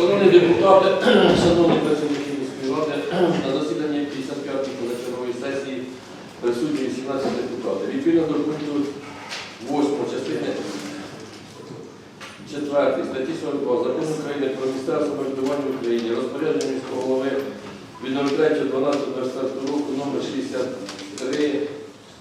Шановні депутати, шановні працівники міської ради, на засіданні 55-ї позачергової сесії присутні 18 депутатів. Відповідно до пункту 8 частини 4 статті 42 Закону України про місцеве самоврядування в Україні, розпорядження міського голови від 03.12.24 року номер 63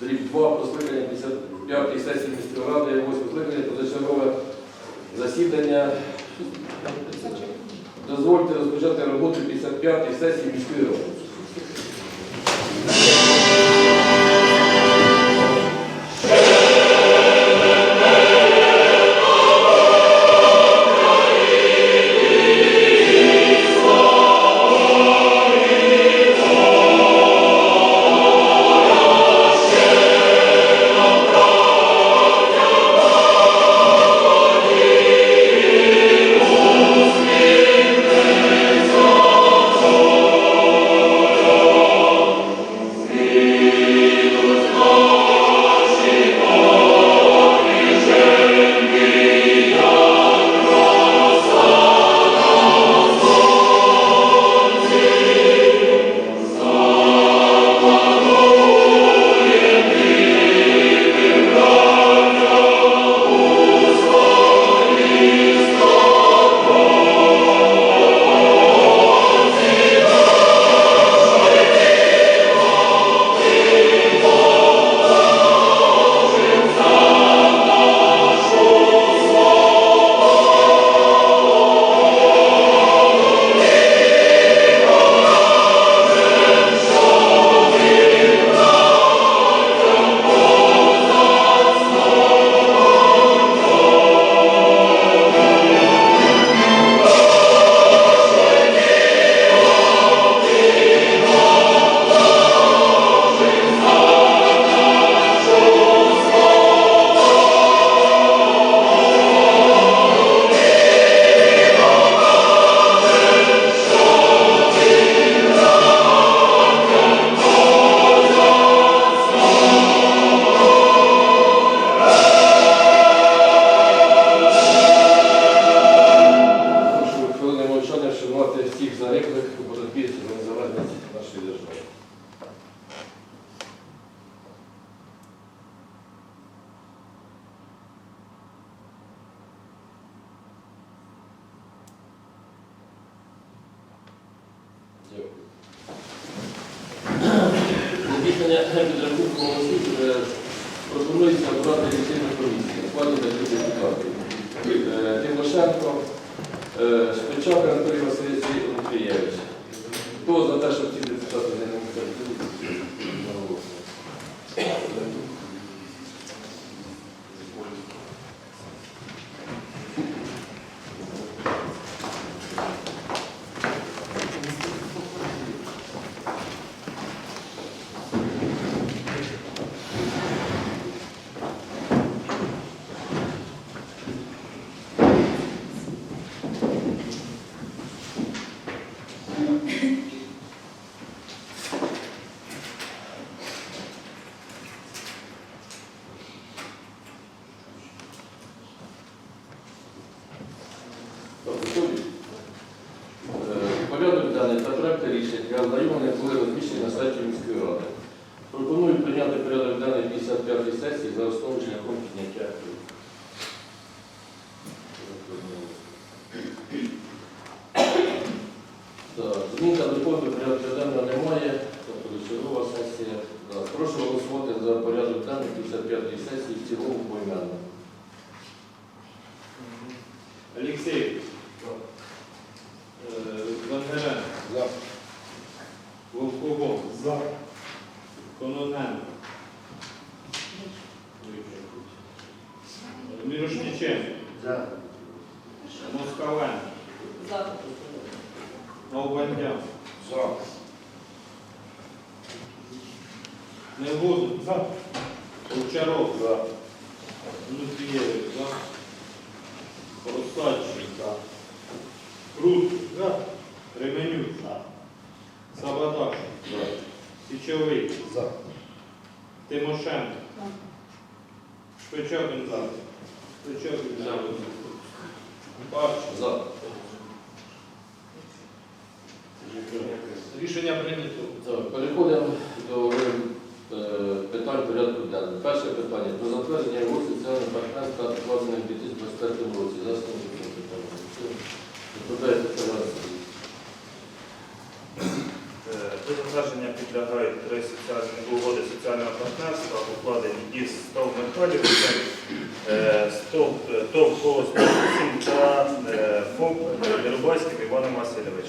дріб 2 про скликання 55-ї сесії міської ради, 8 скликання позачергове засідання розпочати роботу 55-ї сесії міської ради. Здійснення підрахунку голосів е, пропонується обрати рішення комісії. Складі таких депутатів. Е, Тимошенко, е, Шпичак Анатолій Васильович Матвієвич. Хто за те, щоб ці Рішення прийнято. Переходимо до е, питань порядку денного. Перше питання про затвердження його соціального партнерства укладених в 2023 році. Засновні питання. Відповідається Тарас. До е, затвердження підлягають три соціальні угоди соціального партнерства, укладені із Став Михайлів,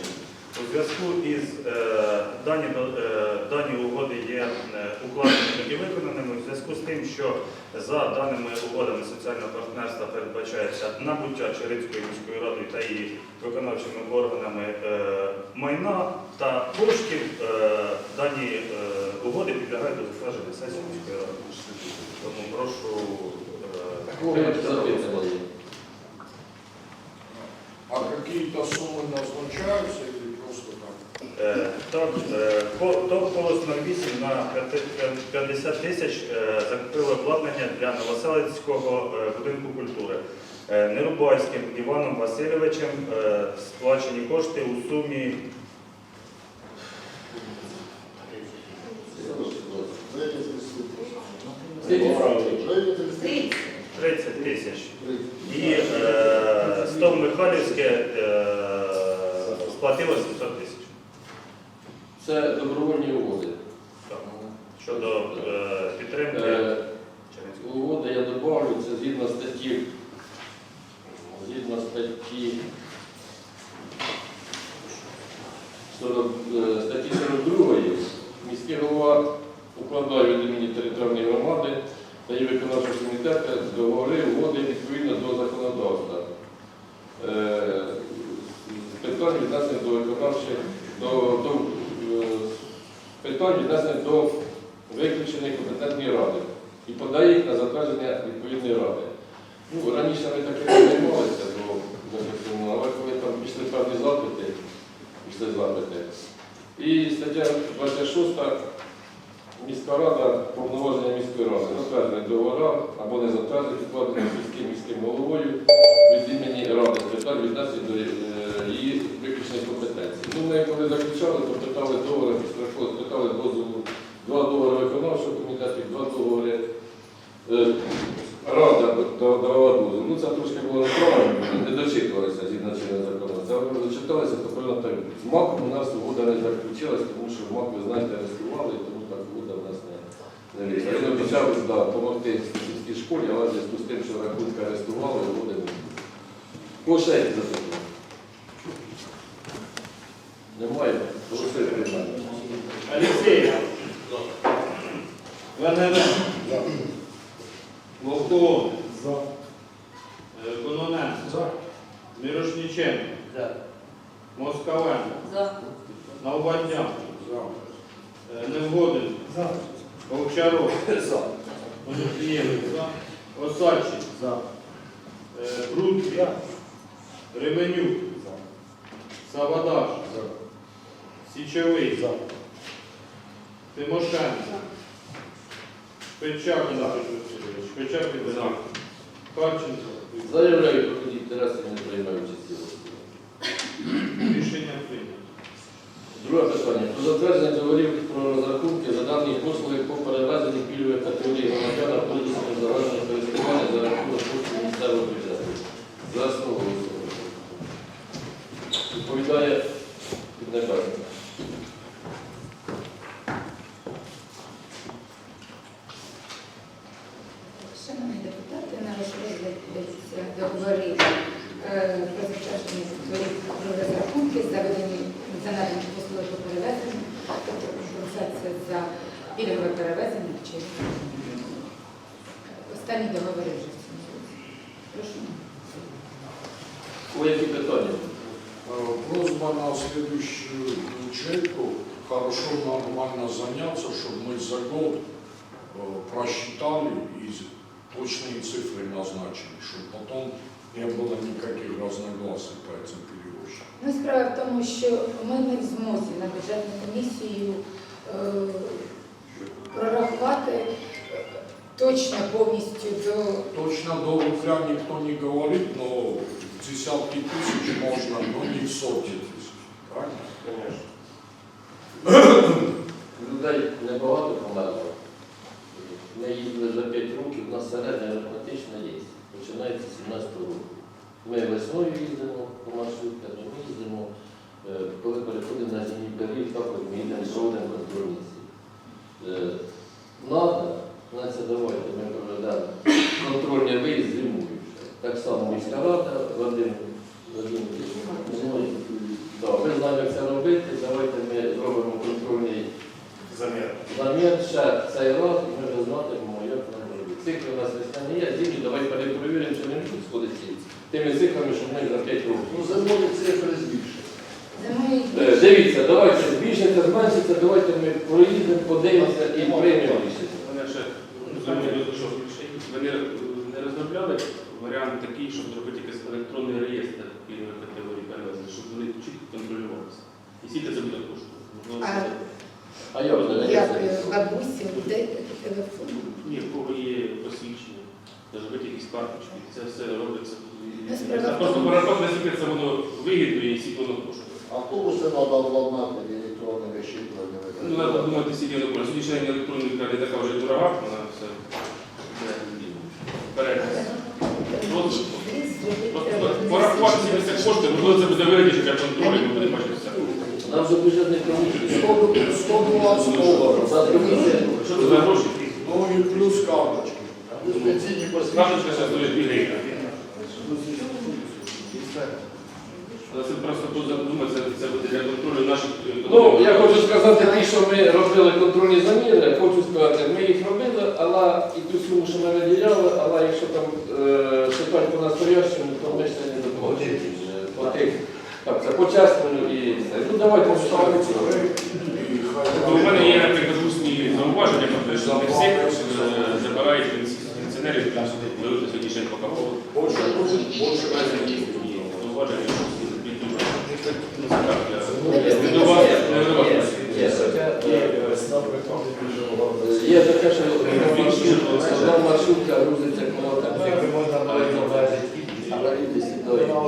Васильовичем. У зв'язку із е, дані, е, дані угоди є е, укладеними і виконаними у зв'язку з тим, що за даними угодами соціального партнерства передбачається набуття Черецькою міською радою та її виконавчими органами е, майна та коштів, е, дані е, угоди підлягають до затвердження сесії міської ради. Тому прошу е, підтримати дану угоду. Запитання є. А какие-то суммы назначаются или просто так? Е, Так, е, ко- ТОВ «Колос 08» на 50 тисяч е, закупили обладнання для Новоселицького е, будинку культури. Е, Нерубайським Іваном Васильовичем е, сплачені кошти у сумі Скільки? 30 тисяч. І е, СТОВ Михайлівське е, сплатило 700 тисяч. Це добровольні угоди. Так. Щодо е, підтримки Е. Угоди я добавлю, це згідно статті, згідно статті 40, е, статті 42 міський голова укладає від імені територіальної громади та її виконавчого комітету договори угоди відповідно до законодавства. Е, Питань віднесених до виконавчих, до, до е, питань віднесений до виключеної компетентної ради і подає їх на затвердження відповідної ради. Ну, раніше ми таки не займалися, але коли там пішли певні запити, пішли запити. І стаття 26 міська рада, повноваження міської ради, затвердження договора або не затвердження відкладення міським міським головою від імені ради з питань віднесення до е, її виключної компетенції. Ну, ми коли заключали, то питали договори, питали дозволу два договори виконавчого комітету, два договори е, рада давала дозвіл. Ну це трошки було неправильно, не дочитувалися згідно чинного законодавства. Але ми дочиталися, то повинно так. З МАКом у нас угода не заключилась, тому що МАК, ви знаєте, арестували, так буде, в нас не. Він обіцяв допомогти сільській школі, але в зв'язку з тим, що рахунки арестували, угоди не ще є запитання? Немає? Будь ласка. Алексеєв. Венерен. Вовков. Е, Кононенко. Мірошніченко. Москаленко. Навбадняк. Е, Невгодин. Овчаров. Олексієвич. Осадчий. Е, Прудкий. Ременюк. Савадаш. Січовий. Тимошенко. Печак. Печак. Харченко. Заявляю про конфлікт не приймаючи ці Рішення прийнято. Друге питання. Про затвердження договорів про розрахунки за дані послуги по перевезенню пільгових категорій громадян автобусами загального користування за рахунок коштів місцевого бюджету. За основу голосуємо. Відповідає Піднебесник. Шановні депутати, на ваш розгляд йдеться договори е, про затвердження договорів про розрахунки за видані за надані послуги по перевезенню, тобто компенсація за пільгове перевезення чи останні договори вже в цьому році. Прошу. У які питання? Э, Просьба на следующую ячейку хорошо нормально заняться, чтобы мы за год э, просчитали и точные цифры назначили, чтобы потом не было никаких разногласий по этим перевозчикам. Ну, справа в тому, що ми не в змозі на бюджетну комісію е, прорахувати е, точно повністю до Точно до рубля никто не говорит, но в десятки тысяч можно, но не в сотни тысяч. Правильно? Конечно. Людей небагато померло. Ми їздили за 5 років, у нас середня арифметична є. Починається з 17 року. Ми весною їздимо по маршрутках, ми їздимо, е, коли переходимо на зимній період, також ми їдемо проводимо контрольні ці. Е, Надо, давайте ми проведемо контрольний виїзд зимою. Так само міська рада, Вадим Да, ми знаємо, як це робити. Давайте ми зробимо контрольний Замір. замір ще цей раз, і ми вже знатимемо, як Цикли у нас весняні є, зимні, давай перепровіримо, чи не можуть сходити тими циклами, щоб ми за 5 років. Ну, зимові цифри збільшені. Е, Дивіться, давайте збільшиться, зменшиться, давайте ми проїдемо, подивимося і приймемо рішення. Мене ще ви не, не розробляли варіант такий, щоб зробити якийсь електронний реєстр пільгових категорій перевезень, щоб вони чітко контролювалися. І скільки це буде коштувати? Можливо, А- це- А я вже не як бабусі, де телефон. Ні, в кого є посвідчення, зробити якісь карточки, це все робиться. Ну, справа в Просто тому- порахувати, наскільки це воно вигідно і скільки воно коштує. Автобуси треба обладнати електронними Ну, щитленнями. треба думати, скільки воно коштує. Сьогоднішня електроніка не така вже дорога, вона все вперед. Просто порахувати скільки це коштує, можливо, це буде вигідніше для контролю, ми будемо бачити все. Нам вже бюджетний комісії. 120 доларів. За комісія. Що це за гроші? Ну і плюс карточки. Карточка ще стоїть 2 гривні. Але це просто тут задуматися, це буде для контролю наших... Ну, я хочу сказати, ті, що ми робили контрольні заміри, хочу сказати, ми їх робили, але і ту суму, що ми виділяли, але якщо там е, питань по настоящому, то ми ще не допомогли. По тих, так, це по-чесному і все. Ну, давайте То у мене є, наприклад, усні зауваження, про те, що не всіх е, забирають пенсіонерів, ви вже сьогодні ще не показували. Більше більше Зауваження, що всі. Ну, Є, таке, що одна маршрутка грузиться коло тебе, але сідають,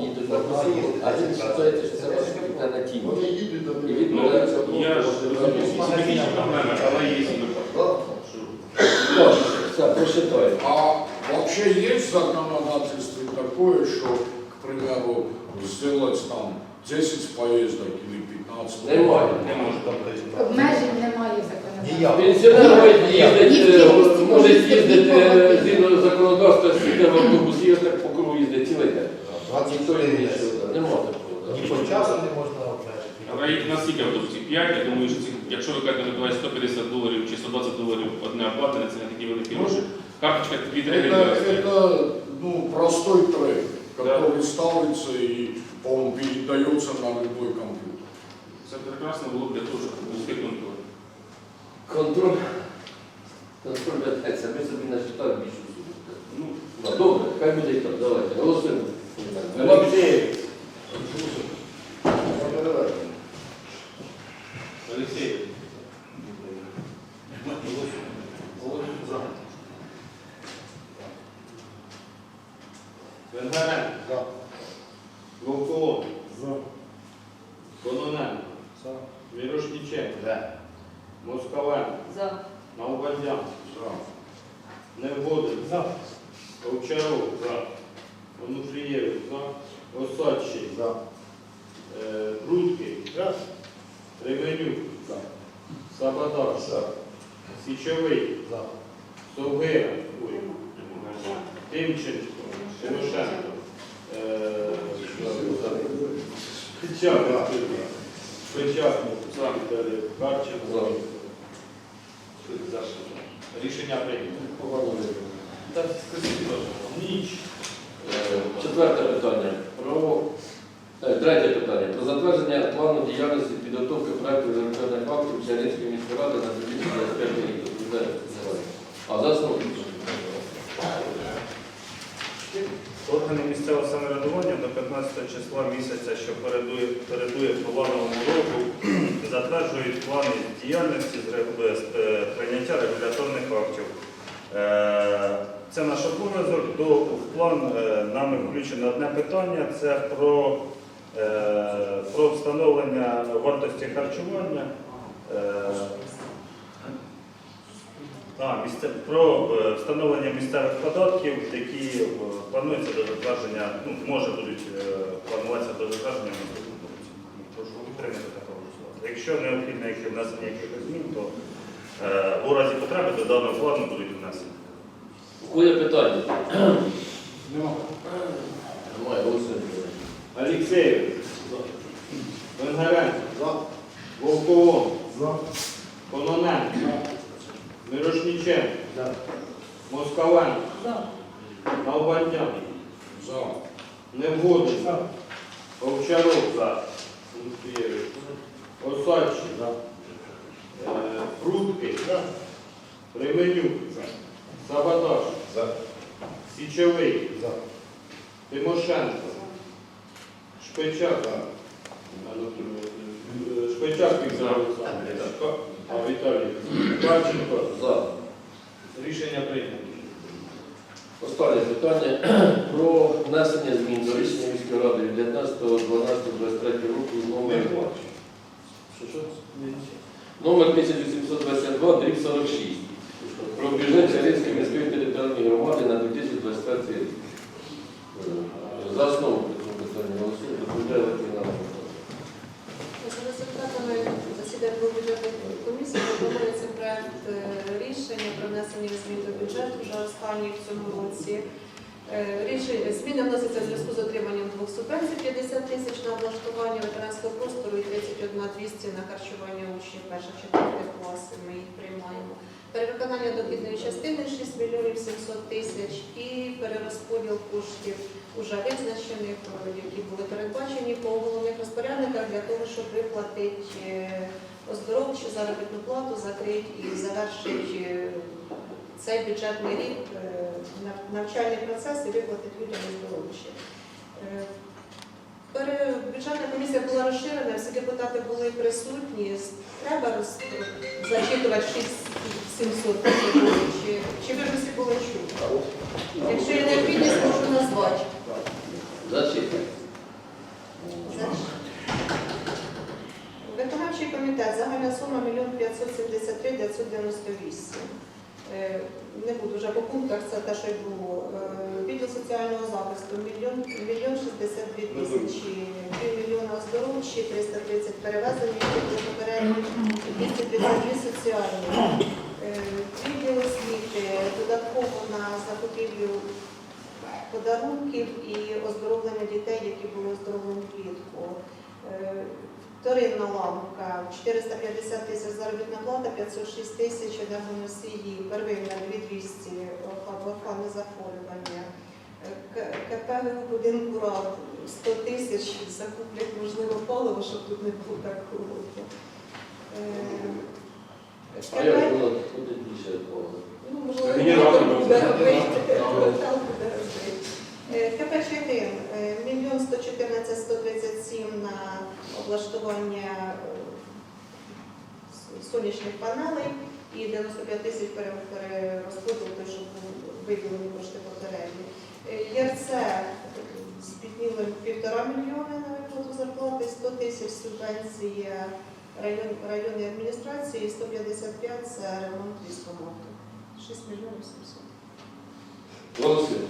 їдуть на посилку, а він вважаєте, що на тім. Вони їдуть до І. Ну, відмовляються. я ж розумію, всі технічні проблеми, але є і Все, прочитаю. А вообще есть в законодательстве такое, что, к примеру, сделать там 10 поездок или 15? Немає. не можу. Обмежень немає в законодавстві. Пенсіонер може їздити, е, може їздити е, згідно законодавства, сіде в автобусі, і так по кругу їздить цілий день. Ніхто їм нічого. Нема такого. да. Ні по часу не можна обмежити. Але їх на скільки автобусів? 5, я думаю, що ці, якщо ви кажете, Миколаїв, 150 доларів чи 120 доларів одне оплата, це не такі великі гроші. Карточка 2 Это, гривні. это ну, простой трек, который ставится и, по-моему, передается на любой компьютер. Це прекрасно було б для того, щоб успіх контроль. Контроль. Контроль ведеться, ми собі насчитали більшу суму. Ну, Ну, Добре, хай буде і так, давайте. Голосуємо. Тимченко. Тимошенко. Е, Печак. Печак. Карченко. Рішення прийнято. так скажіть, будь ласка. Ніч. Е, Четверте питання. Про е, третє питання. Про затвердження плану діяльності підготовки проекту електронних актів Чернівської міської ради на 2025 рік. Доповідає Назарій. А за основу. Органи місцевого самоврядування до 15 числа місяця, що передує, передує плановому року, затверджують плани діяльності з ре- з, е, прийняття регуляторних актів. Е, Це наш обов'язок. До в план е, нами включено одне питання. Це про е, про встановлення вартості харчування. е, А, місце, про встановлення місцевих податків, які плануються до затвердження, ну, може будуть плануватися до затвердження в наступному році. Прошу підтримати та проголосувати. Якщо необхідно внесення якихось змін, то у разі потреби до даного плану будуть внесені. У кого є питання? Нема. Немає, голосуємо. Алексеєв. Венгеренко. За. Кононенко. Мирошниченко. Москаленко. Албандян. За. Невгодний. Овчаров. Мушкієвич. Осадчий. Е, Прудкий. Ременюк. Сабаташ. Січовий. Тимошенко. Шпичак. Е, Шпичак Віктор Олександрович. Ка- А, Віталій. Кравченко. За. Рішення прийнято. Останнє питання про внесення змін до рішення міської ради від 19.12.23 року номер Що, що? Номер 1822 дріб 46 про бюджет Чарівської міської територіальної громади на 2023 рік. Е, За основу по цьому питанню голосуємо. Доповідає Латина. За результатами засідань двох бюджетних комісій пропонується проект е, рішення про внесення змін до бюджету вже останній в цьому році. Е, Рішення зміни вносяться в зв'язку з отриманням двох субвенцій 50 тисяч на облаштування ветеранського простору і 31 200 на харчування учнів перших четвертих класів. Ми їх приймаємо. Перевиконання дохідної частини 6 мільйонів 700 тисяч і перерозподіл коштів уже визначених, е, які були передбачені по головних розпорядниках для того, щоб виплатити е, оздоровчу заробітну плату, закрити і завершити е, цей бюджетний рік навчальний процес і виплатити людям оздоровчі. Бюджетна комісія була розширена, всі депутати були присутні. Треба зачитувати 6 700 тисяч, чи, чи ви ж усі були чути? Якщо є необхідність, можу назвати. Зачекай. Виконавчий комітет, загальна сума 1 573 998. Е, Не буду вже по пунктах, це те, що й було. Е, Відділ соціального захисту 1 мільйон 62 тисячі, пів мільйона оздоровчі, 330 перевезені, попередні, 232 соціальні. Е, Відділ освіти додатково на закупівлю подарунків і оздоровлення дітей, які були оздоровлені влітку. Е, Вторинна лавка 450 тисяч заробітна плата, 506 тисяч енергоносії, первинна 2200 охорони захворювання. Е, КП будинку рад 100 тисяч закуплять можливо паливо, щоб тут не було так холодно. А як воно ходить більше? Ну, можливо. Е, КП-4 е, мільйон 114 137 на облаштування е, сонячних панелей і 95 тисяч пере- перерозподіл, той, був виділені кошти попередні. Е, ЄРЦ спітніли півтора мільйони на виплату зарплати, 100 тисяч субвенція район, районної адміністрації, 155 це ремонт військомату. 6 мільйонів 700. Голосуємо.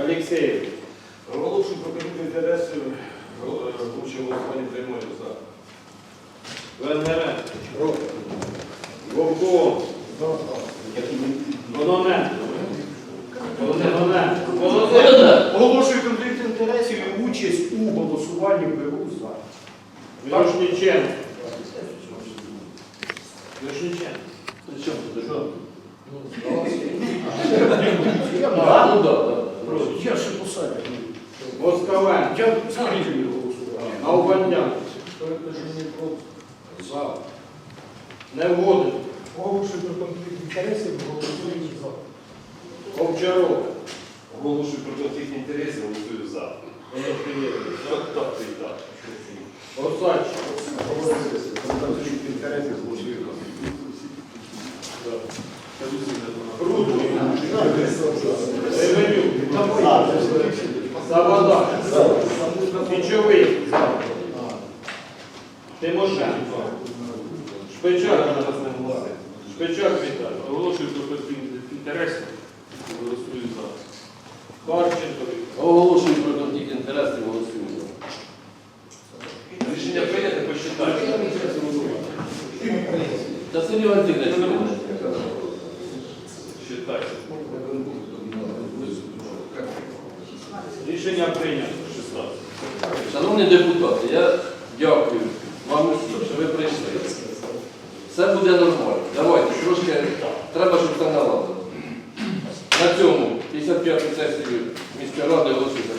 Алексеєв. Оголошую про конфлікт інтересів общому приймаю за. Венгеренко. Вовковон. Кононенко. Кононенко. Кононенко. Оголошую конфлікт інтересів і участь у голосуванні беру за. Мирошниченко. Мирошниченко. При чому? Я, А, ну так, так. я ще посадив. Москаленко. Я скільки голосував? Албандян. За. Невгодний. Оголошую про конфлікт інтересів, голосуючи за. Овчаров. Оголошую про конфлікт інтересів, голосую за. Так, так, і так. Осадчий. Конфлікт інтересів, голосую Прудкий. Ременюк. роботи. Я дякую вам усім, що ви прийшли. Все буде нормально. Давайте, трошки треба, щоб це наладило. На цьому 55-й сесії міської ради голосуйте.